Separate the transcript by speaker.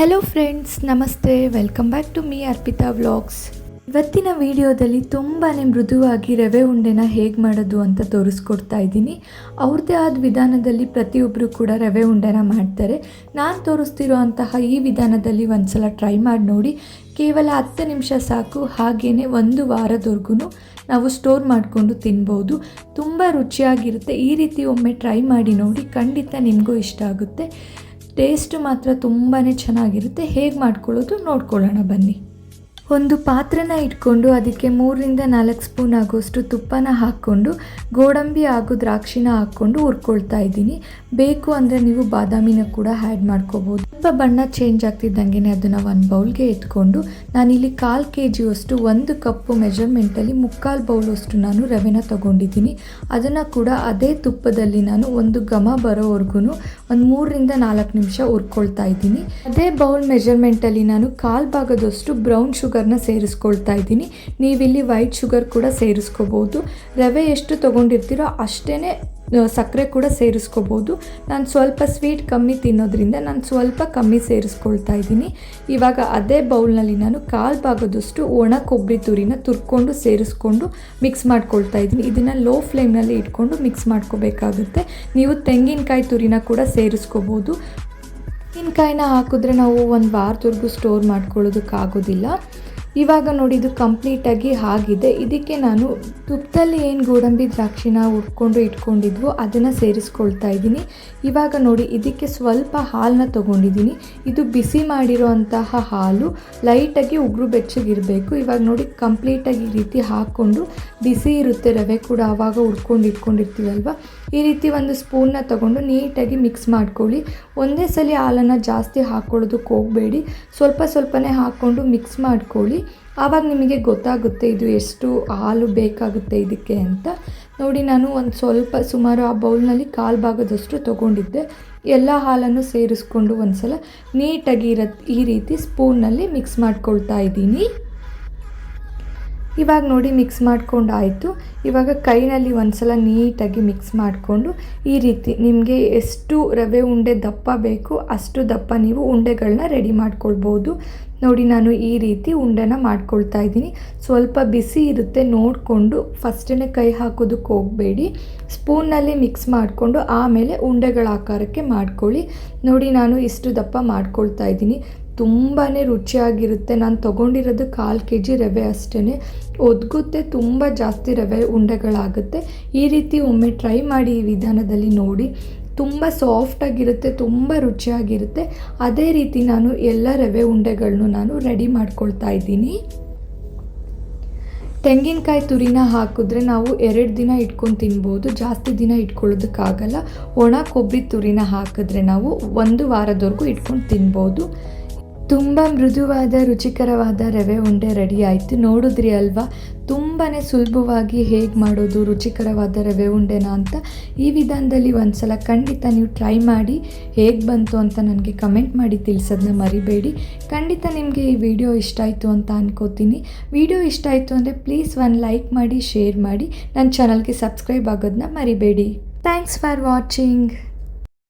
Speaker 1: Hello friends ನಮಸ್ತೆ. Welcome back to me Arpita vlogs ಇವತ್ತಿನ ವಿಡಿಯೋದಲ್ಲಿ ತುಂಬಾ ಮೃದುವಾಗಿ ರವೆ ಉಂಡೆನ ಹೇಗೆ ಮಾಡೋದು ಅಂತ ತೋರಿಸ್ಕೊಡ್ತಾ ಇದ್ದೀನಿ. ಅವ್ರದ್ದೇ ಆದ ವಿಧಾನದಲ್ಲಿ ಪ್ರತಿಯೊಬ್ಬರು ಕೂಡ ರವೆ ಉಂಡೆನ ಮಾಡ್ತಾರೆ. ನಾನು ತೋರಿಸ್ತಿರೋ ಈ ವಿಧಾನದಲ್ಲಿ ಒಂದ್ಸಲ ಟ್ರೈ ಮಾಡಿ ನೋಡಿ. ಕೇವಲ ಹತ್ತು ನಿಮಿಷ ಸಾಕು ಹಾಗೇ ಒಂದು ವಾರದವರೆಗೂ ನಾವು ಸ್ಟೋರ್ ಮಾಡಿಕೊಂಡು ತಿನ್ಬೋದು. ತುಂಬ ರುಚಿಯಾಗಿರುತ್ತೆ. ಈ ರೀತಿ ಒಮ್ಮೆ ಟ್ರೈ ಮಾಡಿ ನೋಡಿ ಖಂಡಿತ ನಿಮಗೂ ಇಷ್ಟ ಆಗುತ್ತೆ. ಟೇಸ್ಟ್ ಮಾತ್ರ ತುಂಬಾ ಚೆನ್ನಾಗಿರುತ್ತೆ. ಹೇಗೆ ಮಾಡ್ಕೊಳ್ಳೋದು ನೋಡ್ಕೊಳ್ಳೋಣ ಬನ್ನಿ. ಒಂದು ಪಾತ್ರೆನ ಇಟ್ಕೊಂಡು ಅದಕ್ಕೆ ಮೂರರಿಂದ ನಾಲ್ಕು ಸ್ಪೂನ್ ಆಗೋಷ್ಟು ತುಪ್ಪನ ಹಾಕ್ಕೊಂಡು, ಗೋಡಂಬಿ ಹಾಗೂ ದ್ರಾಕ್ಷಿನ ಹಾಕ್ಕೊಂಡು ಹುರ್ಕೊಳ್ತಾ ಇದ್ದೀನಿ. ಬೇಕು ಅಂದರೆ ನೀವು ಬಾದಾಮಿನ ಕೂಡ ಆ್ಯಡ್ ಮಾಡ್ಕೋಬೋದು. ಸ್ವಲ್ಪ ಬಣ್ಣ ಚೇಂಜ್ ಆಗ್ತಿದ್ದಂಗೆ ಅದನ್ನು ಒಂದು ಬೌಲ್ಗೆ ಎತ್ಕೊಂಡು, ನಾನಿಲ್ಲಿ ಕಾಲು ಕೆ ಜಿಯಷ್ಟು ಒಂದು ಕಪ್ಪು ಮೆಜರ್ಮೆಂಟಲ್ಲಿ ಮುಕ್ಕಾಲು ಬೌಲಷ್ಟು ನಾನು ರವೆನ ತೊಗೊಂಡಿದ್ದೀನಿ. ಅದನ್ನು ಕೂಡ ಅದೇ ತುಪ್ಪದಲ್ಲಿ ನಾನು ಒಂದು ಘಮ ಬರೋವರೆಗೂ ಒಂದು ಮೂರರಿಂದ ನಾಲ್ಕು ನಿಮಿಷ ಹುರ್ಕೊಳ್ತಾ ಇದ್ದೀನಿ. ಅದೇ ಬೌಲ್ ಮೆಜರ್ಮೆಂಟಲ್ಲಿ ನಾನು ಕಾಲು ಭಾಗದಷ್ಟು ಬ್ರೌನ್ ಶುಗರ್ನ ಸೇರಿಸ್ಕೊಳ್ತಾ ಇದ್ದೀನಿ. ನೀವಿಲ್ಲಿ ವೈಟ್ ಶುಗರ್ ಕೂಡ ಸೇರಿಸ್ಕೋಬೋದು. ರವೆ ಎಷ್ಟು ತೊಗೊಂಡಿರ್ತೀರೋ ಅಷ್ಟೇ ಸಕ್ಕರೆ ಕೂಡ ಸೇರಿಸ್ಕೋಬೋದು. ನಾನು ಸ್ವಲ್ಪ ಸ್ವೀಟ್ ಕಮ್ಮಿ ತಿನ್ನೋದ್ರಿಂದ ನಾನು ಸ್ವಲ್ಪ ಕಮ್ಮಿ ಸೇರಿಸ್ಕೊಳ್ತಾ ಇದ್ದೀನಿ. ಇವಾಗ ಅದೇ ಬೌಲ್ನಲ್ಲಿ ನಾನು ಕಾಲು ಭಾಗದಷ್ಟು ಒಣ ಕೊಬ್ಬರಿ ತುರಿನ ತುರ್ಕೊಂಡು ಸೇರಿಸ್ಕೊಂಡು ಮಿಕ್ಸ್ ಮಾಡ್ಕೊಳ್ತಾ ಇದ್ದೀನಿ. ಇದನ್ನು ಲೋ ಫ್ಲೇಮ್ನಲ್ಲಿ ಇಟ್ಕೊಂಡು ಮಿಕ್ಸ್ ಮಾಡ್ಕೋಬೇಕಾಗುತ್ತೆ. ನೀವು ತೆಂಗಿನಕಾಯಿ ತುರಿನ ಕೂಡ ಸೇರಿಸ್ಕೋಬೋದು. ತೆಂಗಿನಕಾಯಿನ ಹಾಕಿದ್ರೆ ನಾವು ಒಂದು ವಾರದವರೆಗೂ ಸ್ಟೋರ್ ಮಾಡ್ಕೊಳ್ಳೋದಕ್ಕಾಗೋದಿಲ್ಲ. ಇವಾಗ ನೋಡಿ ಇದು ಕಂಪ್ಲೀಟಾಗಿ ಆಗಿದೆ. ಇದಕ್ಕೆ ನಾನು ತುಪ್ಪದಲ್ಲಿ ಏನು ಗೋಡಂಬಿ ದ್ರಾಕ್ಷಿನ ಉಟ್ಕೊಂಡು ಇಟ್ಕೊಂಡಿದ್ವು ಅದನ್ನು ಸೇರಿಸ್ಕೊಳ್ತಾ ಇದ್ದೀನಿ. ಇವಾಗ ನೋಡಿ ಇದಕ್ಕೆ ಸ್ವಲ್ಪ ಹಾಲನ್ನ ತೊಗೊಂಡಿದ್ದೀನಿ. ಇದು ಬಿಸಿ ಮಾಡಿರೋಂತಹ ಹಾಲು ಲೈಟಾಗಿ ಉಗುರು ಬೆಚ್ಚಗಿರಬೇಕು. ಇವಾಗ ನೋಡಿ ಕಂಪ್ಲೀಟಾಗಿ ಈ ರೀತಿ ಹಾಕ್ಕೊಂಡು ಬಿಸಿ ಇರುತ್ತೆ ರವೆ ಕೂಡ ಆವಾಗ ಉಡ್ಕೊಂಡು ಇಟ್ಕೊಂಡಿರ್ತೀವಲ್ವ ಈ ರೀತಿ ಒಂದು ಸ್ಪೂನ್ನ ತೊಗೊಂಡು ನೀಟಾಗಿ ಮಿಕ್ಸ್ ಮಾಡ್ಕೊಳ್ಳಿ. ಒಂದೇ ಸಲ ಹಾಲನ್ನು ಜಾಸ್ತಿ ಹಾಕ್ಕೊಳ್ಳೋದಕ್ಕೆ ಹೋಗಬೇಡಿ. ಸ್ವಲ್ಪ ಸ್ವಲ್ಪನೇ ಹಾಕ್ಕೊಂಡು ಮಿಕ್ಸ್ ಮಾಡ್ಕೊಳ್ಳಿ. ಆವಾಗ ನಿಮಗೆ ಗೊತ್ತಾಗುತ್ತೆ ಇದು ಎಷ್ಟು ಹಾಲು ಬೇಕಾಗುತ್ತೆ ಇದಕ್ಕೆ ಅಂತ. ನೋಡಿ, ನಾನು ಒಂದು ಸ್ವಲ್ಪ ಸುಮಾರು ಆ ಬೌಲ್ನಲ್ಲಿ ಕಾಲು ಭಾಗದಷ್ಟು ತೊಗೊಂಡಿದ್ದೆ. ಎಲ್ಲ ಹಾಲನ್ನು ಸೇರಿಸ್ಕೊಂಡು ಒಂದು ಸಲ ನೀಟಾಗಿ ಇರತ್ ಈ ರೀತಿ ಸ್ಪೂನ್ನಲ್ಲಿ ಮಿಕ್ಸ್ ಮಾಡ್ಕೊಳ್ತಾ ಇದ್ದೀನಿ. ಇವಾಗ ನೋಡಿ ಮಿಕ್ಸ್ ಮಾಡ್ಕೊಂಡು ಆಯಿತು. ಇವಾಗ ಕೈನಲ್ಲಿ ಒಂದು ಸಲ ನೀಟಾಗಿ ಮಿಕ್ಸ್ ಮಾಡಿಕೊಂಡು ಈ ರೀತಿ ನಿಮಗೆ ಎಷ್ಟು ರವೆ ಉಂಡೆ ದಪ್ಪ ಬೇಕು ಅಷ್ಟು ದಪ್ಪ ನೀವು ಉಂಡೆಗಳನ್ನ ರೆಡಿ ಮಾಡ್ಕೊಳ್ಬೋದು. ನೋಡಿ ನಾನು ಈ ರೀತಿ ಉಂಡೆನ ಮಾಡ್ಕೊಳ್ತಾ ಇದ್ದೀನಿ. ಸ್ವಲ್ಪ ಬಿಸಿ ಇರುತ್ತೆ ನೋಡಿಕೊಂಡು ಫಸ್ಟೇ ಕೈ ಹಾಕೋದಕ್ಕೆ ಹೋಗಬೇಡಿ. ಸ್ಪೂನ್ನಲ್ಲಿ ಮಿಕ್ಸ್ ಮಾಡಿಕೊಂಡು ಆಮೇಲೆ ಉಂಡೆಗಳ ಆಕಾರಕ್ಕೆ ಮಾಡ್ಕೊಳ್ಳಿ. ನೋಡಿ ನಾನು ಇಷ್ಟು ದಪ್ಪ ಮಾಡ್ಕೊಳ್ತಾ ಇದ್ದೀನಿ. ತುಂಬಾ ರುಚಿಯಾಗಿರುತ್ತೆ. ನಾನು ತೊಗೊಂಡಿರೋದು ಕಾಲು ಕೆ ಜಿ ರವೆ ಅಷ್ಟೇ ಒದಗುತ್ತೆ ತುಂಬ ಜಾಸ್ತಿ ರವೆ ಉಂಡೆಗಳಾಗುತ್ತೆ. ಈ ರೀತಿ ಒಮ್ಮೆ ಟ್ರೈ ಮಾಡಿ ಈ ವಿಧಾನದಲ್ಲಿ ನೋಡಿ. ತುಂಬ ಸಾಫ್ಟಾಗಿರುತ್ತೆ ತುಂಬ ರುಚಿಯಾಗಿರುತ್ತೆ. ಅದೇ ರೀತಿ ನಾನು ಎಲ್ಲ ರವೆ ಉಂಡೆಗಳನ್ನು ನಾನು ರೆಡಿ ಮಾಡ್ಕೊಳ್ತಾ ಇದ್ದೀನಿ. ತೆಂಗಿನಕಾಯಿ ತುರಿನ ಹಾಕಿದ್ರೆ ನಾವು ಎರಡು ದಿನ ಇಟ್ಕೊಂಡು ತಿನ್ಬೋದು. ಜಾಸ್ತಿ ದಿನ ಇಟ್ಕೊಳ್ಳೋದಕ್ಕಾಗಲ್ಲ. ಒಣ ಕೊಬ್ಬರಿ ತುರಿನ ಹಾಕಿದ್ರೆ ನಾವು ಒಂದು ವಾರದವರೆಗೂ ಇಟ್ಕೊಂಡು ತಿನ್ಬೋದು. ತುಂಬ ಮೃದುವಾದ, ರುಚಿಕರವಾದ ರವೆ ಉಂಡೆ ರೆಡಿ ಆಯಿತು. ನೋಡಿದ್ರಿ ಅಲ್ವಾ? ತುಂಬಾ ಸುಲಭವಾಗಿ ಹೇಗೆ ಮಾಡೋದು ರುಚಿಕರವಾದ ರವೆ ಉಂಡೆನ ಅಂತ ಈ ವಿಧಾನದಲ್ಲಿ ಒಂದು ಸಲ ಖಂಡಿತ ನೀವು ಟ್ರೈ ಮಾಡಿ ಹೇಗೆ ಬಂತು ಅಂತ ನನಗೆ ಕಮೆಂಟ್ ಮಾಡಿ ತಿಳಿಸೋದನ್ನ ಮರಿಬೇಡಿ. ಖಂಡಿತ ನಿಮಗೆ ಈ ವಿಡಿಯೋ ಇಷ್ಟ ಆಯಿತು ಅಂತ ಅನ್ಕೋತೀನಿ. ವಿಡಿಯೋ ಇಷ್ಟ ಆಯಿತು ಅಂದರೆ ಪ್ಲೀಸ್ ಒಂದು ಲೈಕ್ ಮಾಡಿ, ಶೇರ್ ಮಾಡಿ. ನನ್ನ ಚಾನಲ್ಗೆ ಸಬ್ಸ್ಕ್ರೈಬ್ ಆಗೋದನ್ನ ಮರಿಬೇಡಿ. Thanks for watching.